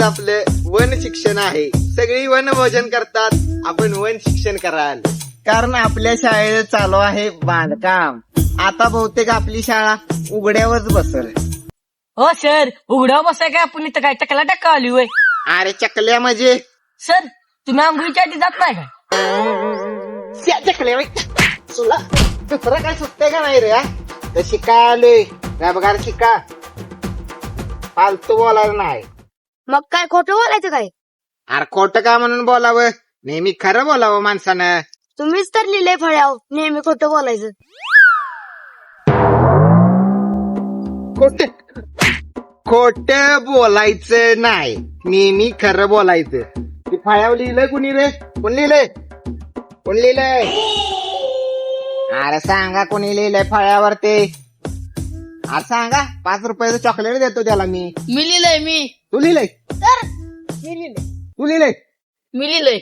आज आपलं वन शिक्षण आहे. सगळी वन भोजन करतात. आपण वन शिक्षण कराल. कारण आपल्या शाळेत चालू आहे बांधकाम. आता बहुतेक आपली शाळा उघड्यावरच बसल. हो सर. उघड्या बसाय काय आपण इथं? काय टकला टक्का आली वय अरे चकल्या म्हणजे? सर तुम्ही आंघोळीच्या आधी जात नाही का? त्या चकल्या बाई. तुला दुसरं काय सुटतंय का नाही रे हा? तर शिकाय आलोय रबगार शिका. फालतू बोलायला नाही. मग काय खोटं बोलायचं काय? अरे खोटं का म्हणून बोलावं? नेहमी खरं बोलावं माणसानं. तुम्हीच तर लिहिलंय फळ्याव नेहमी खोटं बोलायचं. खोट? खोट बोलायचं नाही. नेहमी खरं बोलायचं. ती फळ्यावर लिहिलंय कुणी रे? कोण लिहिलंय? कोण लिहिलंय? अरे सांगा कोणी लिहिलंय फळ्यावर ते अरे सांगा पाच रुपयाचं चॉकलेट देतो त्याला मी. मी लिहिलंय मी. तू लिहिलंय? तर मी लिहिलंय. तू लिहिलंय? मी लिहिलंय.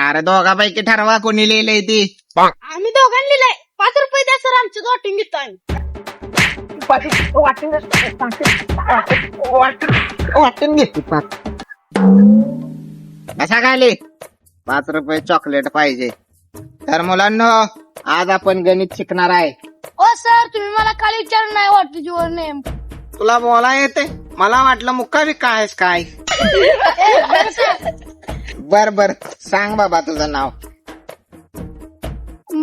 अरे दोघापैकी ठरवा कोणी लिहिलंय ती. आम्ही दोघांनी लिहिलंय. पाच रुपये द्या सर आमचं वाटून घेतो आम्ही. वाटून घेते पाच कसा खाली पाच रुपये चॉकलेट पाहिजे. तर मुलांना आज आपण गणित शिकणार आहे. ओ सर तुम्ही मला खाली विचार नाही वाटत युअर नेम. तुला बोला येते? मला वाटलं मुक्का बी काय आहेस काय? बर बर. सांग बाबा तुझं नाव.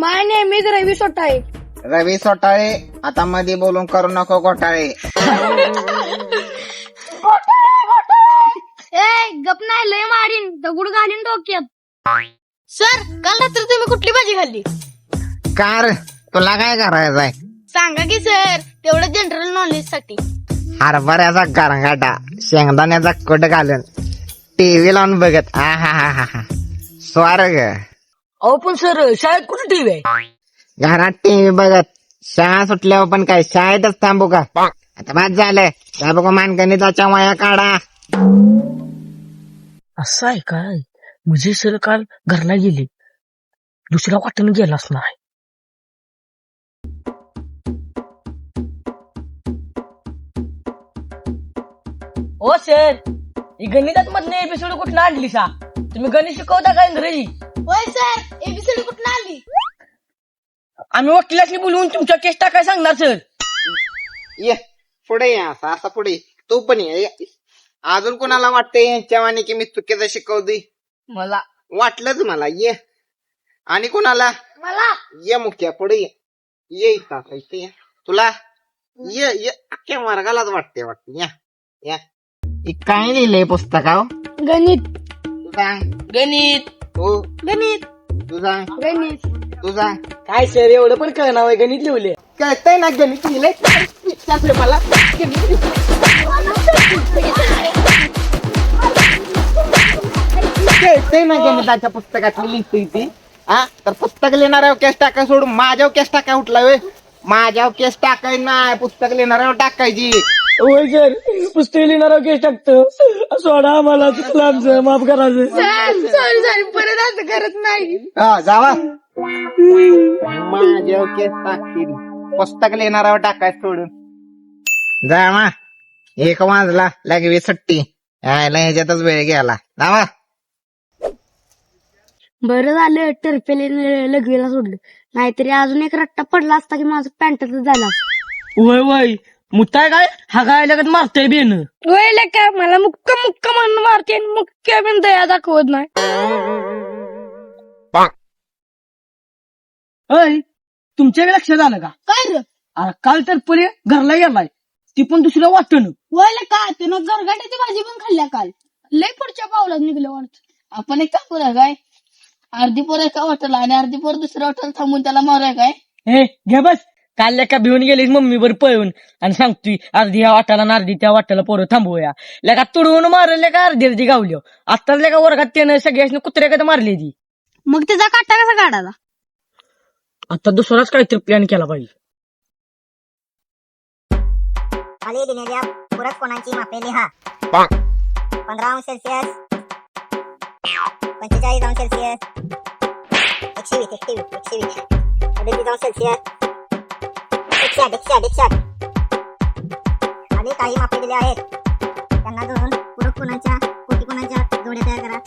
माय नेम इज रवी सोटाळे. रवी सोटाळे? आता मध्ये बोलून करू नको घोटाळे. ए गप नाही लय मारीन. दगड घालीन डोक्यात. सर काल रात्री तुम्ही कुठली भाजी खाल्ली? कार. तुला काय करायचंय? सांगा की सर. तेवढं जनरल नॉलेजसाठी. हरभऱ्याचा गरंगाटा शेंगदाण्याचा कट घालून टीव्ही लावून बघत. आ हा हा हा हा. स्वर्ग. अहो पण सर शाळेत कुठे टीव्ही आहे? घरात टीव्ही बघत. शाळा सुटल्यावर पण काय शाळेतच थांबू का? आता बाद झालं त्या बघू मानगणिताच्या वया काढा. असं आहे काय? म्हणजे सर काल घरला गेली. दुसऱ्या वाटेने गेलाच नाही. ओ सर. ही गणितात मधले एपिसोड कुठं आणली सा? तुम्ही गणित शिकवता का इंग्रजी? होय सर. एबीसीडी कुठून आली आम्ही वकिलाशी बोलवून तुमच्या केस टाकाय सांगणार सर. ये पुढे ये असं असं पुढे. ये. तू पण ये. ये. अजून कोणाला वाटतंय यांच्या वाणी की मी चुकीचं शिकवते मला. वाटलंच मला. ये. आणि कोणाला? मला. ये मुख्या पुढे ये. ये इथं आता इथे ये. तुला? ये ये. अख्ख्या वर्गालाच वाटते वाटते या या. हे काय लिहिलंय पुस्तकाव गणित तू सांग गणित तू गणित तू सांग गणित तू सांग काय सर एवढं पण कळणार आहे गणित लिहिले कळतंय ना गणित लिहिलंय विचारलं मला कळतंय ना गणिताच्या पुस्तकात लिहितोय ती हा तर पुस्तक लिहिणाऱ्यावर केस टाकाय सोडून माझ्यावर केस टाकाय उठला वे माझ्यावर केस टाकाय नाही पुस्तक लिहिणाऱ्यावर टाकायची होय सर. पुस्तक लिहिणार केस टाकतो. सोडा आम्हाला चुकलं आमचं. माफ करायचं सॉरी. सॉरी परत असं करत नाही. हा जावा. माझ्यावर केस टाकतील. पुस्तक लिहिणाऱ्यावर टाकाय सोडून. जावा. एक वाजला. लागवी सुट्टी. यायला ह्याच्यातच वेळ गेला. जावा. बरं झालं. टर्फेले लघवीला सोडलं. नाहीतरी अजून एक रट्टा पडला असता की माझं पॅन्टच झाला वय वय मुताय काय? हा काय लगत मारतोय बेन. वय काय? मला मुक्का मुक्का म्हणून मारते आणि मुक्का पण दया दाखवत नाही. अय तुमच्या लक्षात आलं का? काय रे? अरे काल तर पुरे घरला गेलाय. ती पण दुसऱ्या वाटण. वय का त्यानं गरगाट्याची भाजी पण खाल्ल्या काल. लय पुढच्या पावलात निघलं वाटत. आपण एक काम करूया काय? अर्धी पोर एका हॉटेल आणि अर्धी पोर दुसऱ्या हॉटेल थांबून त्याला मारूया काय? हे घे बस. काल लेका भिवून गेलीस मम्मी बर पळून. आणि सांगतोय अर्धी ह्या वाटाला आणि अर्धी त्या वाटाला पोरं थांबवूया लेका तुडवून मारले का अर्धी अर्धी गावली. आत्ताच लेका वर्गात त्यानं सगळ्याच कुत्र्याकडे मारली ती? मग त्याचा काटा कसा काढायचा आता दुसराच काहीतरी प्लॅन केला पाहिजे खाली दिलेल्या पूरक कोणाची मापे लिहा. पंधरा अंश सेल्सिअस. पंचेचाळीस अंश सेल्सिअस. एकशे वीस एकशे वीस एकशे वीस. अडतीस अंश सेल्सिअस. एकशे आठ एकशे आठ काही मापे दिले आहेत. त्यांना जोडून पूरक कोणाच्या पानाच्या जोड्या तयार करा.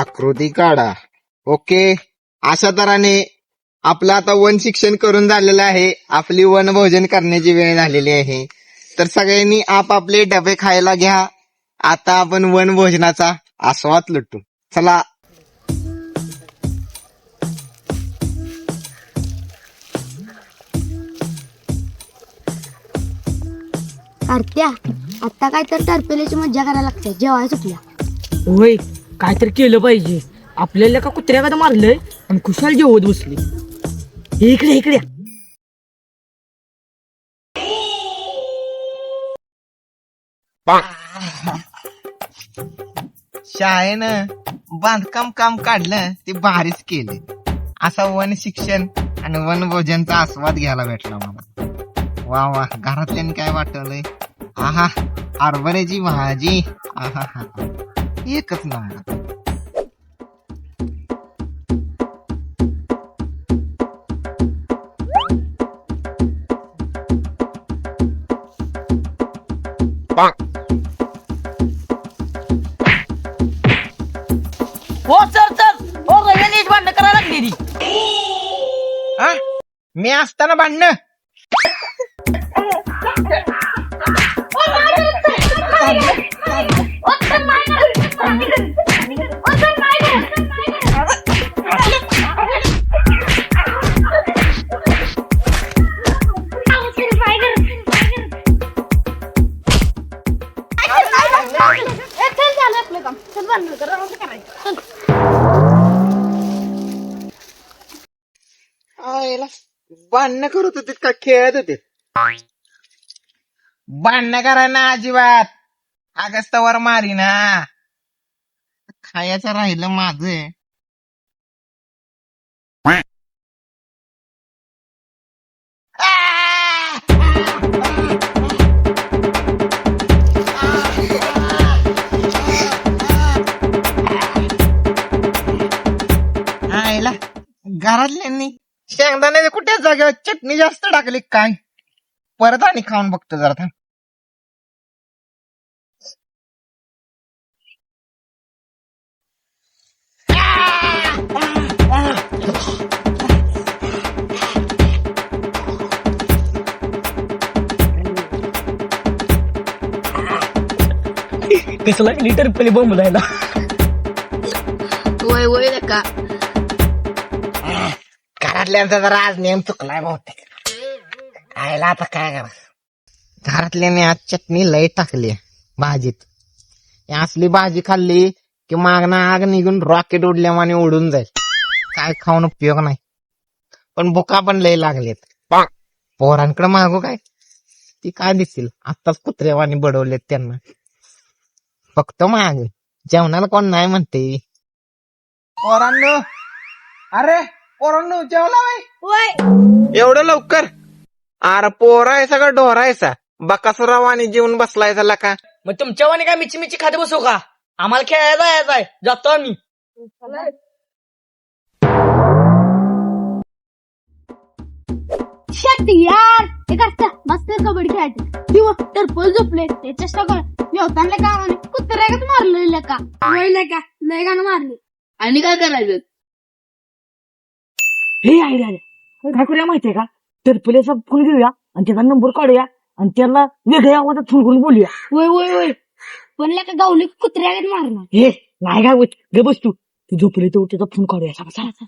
आकृती काढा. ओके? अशा तऱ्हेने आपलं आता वन शिक्षण करून झालेलं आहे. आपली वन भोजन करण्याची वेळ झालेली आहे. तर सगळ्यांनी आपापले डबे खायला घ्या. आता आपण वन भोजनाचा आस्वाद लुटू. चला कार्त्या आता काय तर टरपेलीची मज्जा करायला लागते. जेवाय सुटल्या. होय काहीतरी केलं पाहिजे. आपल्याला का कुत्र्या का मारलंय आणि खुशाल जेवत बसली. हे इकडे इकडे. शाळेनं बांधकाम काम काढलं ते भारीच केले. असा वन शिक्षण आणि वन भोजनचा आस्वाद घ्यायला भेटला मला. वा वा घरातल्यानी काय वाटवलंय? आहा हरभऱ्याची भाजी आहा हा एकच नंबर हो चल चल. हो रव्याने भांडण करायला लागली ती. हा? मी असताना भांडणं. भांडणं करत होते का? खेळत होते. भांडणं करा ना अजिबात. अगस्तवर मारी ना. खायचं राहिलं माझ. आयला घरातल्यांनी शेंगदाण्याच्या कुठे जागेवर चटणी जास्त टाकली काय? परत आणि खाऊन बघतो जरा थांब. कसं लागली तर पहिले बोंबलायला वय वय लेका घरातल्यांचा जरा आज नेम चुकलाय बहुतेक. आयला आता काय करा घरातल्याने आज चटणी लय टाकली भाजीत. ही असली भाजी खाल्ली की मागणं आग निघून रॉकेट उडल्यामाने उडून जाईल. काय खाऊन उपयोग नाही. पण भुका पण लय लागलेत. पोरांकडे मागू काय? ती काय दिसतील आताच कुत्रेवानी बडवलेत त्यांना. फक्त माग. जेवणाला कोण नाही म्हणते. पोरांनो अरे पोरांनो जेवला एवढं लवकर? अरे पोरा आहे सगळं ढोरायचा बकासुराव आणि जेवून बसलायचा लका मग तुमच्या वाणी काय मिची मिची खात बसू का? आम्हाला खेळायला जायचं आहे. जातो आम्ही. शट यार. हे करता मस्त कबड्डी खेळायची. किंवा टरपल झोपले. ते चेष्टा कर जेवताना का म्हणे कुत्र्यागत मारलेलं का? का? लय गाणं मारले. आणि काय करायचं? हे आयडिया आले काय करूया माहितीये का? टरपलेचा फोन घेऊया आणि त्याचा नंबर काढूया आणि त्यांना वेगळ्या आवाजात फोन करून बोलूया. वय वय वय. पण का गावले कुत्र्यागत मारणार? हे नाही काय होत गे बस तू. तू झोपले तर त्याचा फोन काढूया. चला, चला, चला.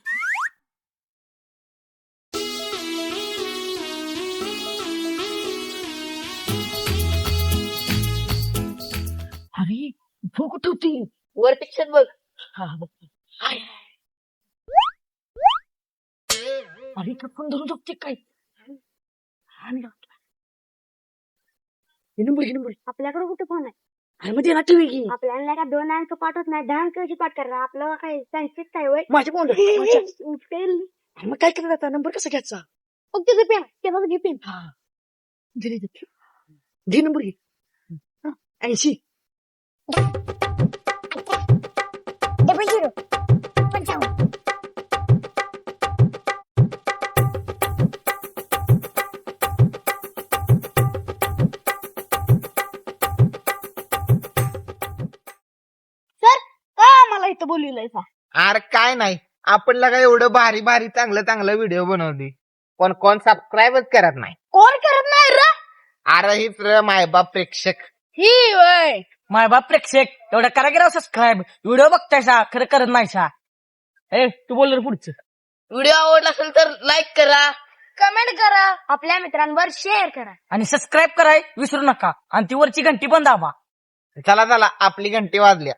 अरे फोन कुठे होती? वर पिक्चर बघ. हा बघ. अरे इथं फोन धरून झोपते काय हा, मी लावतो. हे नंबर हे नंबर आपल्याकडे कुठे फोन आहे अरे मग टीव्ही घे आपल्याला का दोन अंक पाठवत नाही दहा अंक कशी पाठ करणार आपलं काय संचित काय वय माझ्या फोन अरे मग काय करायचं आता नंबर कसा घ्यायचा मग तुझं पेन तेव्हा घे पेन हा दे दे, दे. घे नंबर घे हा, ऐंशी इथं बोलवलंय अरे काय नाही. आपण लगा एवढं भारी भारी चांगलं चांगलं व्हिडिओ बनवते पण कोण सबस्क्राईबच करत नाही. कोण करत नाही र? अरे हीच र मायबाप प्रेक्षक. ही वय. माय बाप प्रेक्षक तेवढं करा की राव सबस्क्राईब व्हिडिओ बघतायसा खरं करत नाहीसा. ए तू बोल रे पुढचं. व्हिडिओ आवडला असेल तर लाईक करा. कमेंट करा. आपल्या मित्रांवर शेअर करा. आणि सबस्क्राईब कराय विसरू नका. आणि ती वरची घंटी पण दाबा चला चला. आपली घंटी वाजल्या